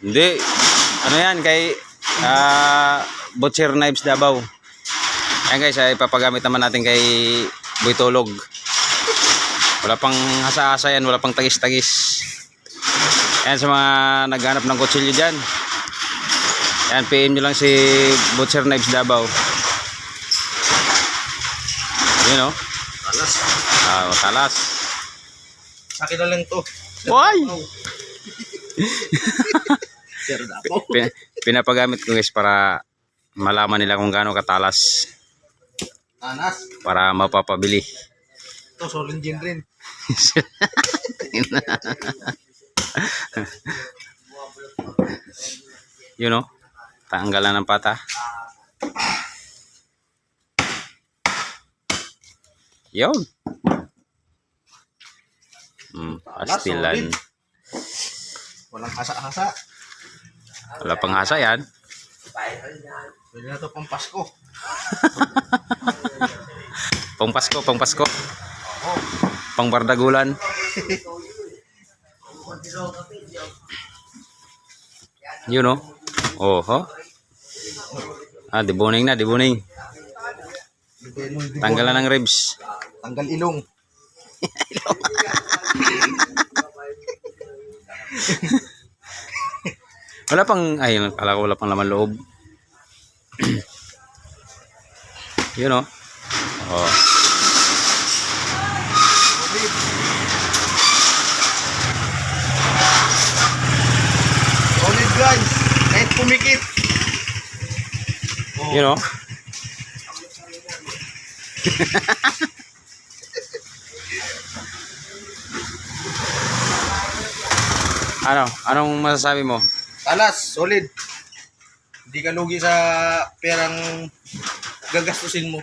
Hindi. Ano yan kay ah Butcher Knives Davao. Ayan guys, ay ipapagamit naman natin kay Boy Tulog. Wala pang hasa-hasa yan, wala pang tagis-tagis. Ayan sa mga naghanap ng kutsilyo dyan. Ayan, PM nyo lang si Butcher Knives Davao. Yun o. Alas. Ah, talas. Akin na lang to. Why? Sir Dapo. Pin- pinapagamit ko guys para malaman nila kung gaano katalas Anas. para mapapabili. Ito, solid gin rin. Yun o. Tanggalan ng pata. Yun. Hmm, pastilan. Walang hasa-hasa. Wala pang hasa yan. Pwede na to pang Pasko. Pang Pasko, pang Pasko. Pang bardagulan. Yun o. Oho. Ah, dibuning na, dibo. Tanggalan ng ribs. Tanggal ilong. Wala pang, ay, kala ko wala pang laman loob. Yun o. Oh. Solid. Solid guys. Kahit pumikit. Oh, Yun o. ano? Anong masasabi mo? Talas, solid. Hindi ka lugi sa perang gagastusin mo.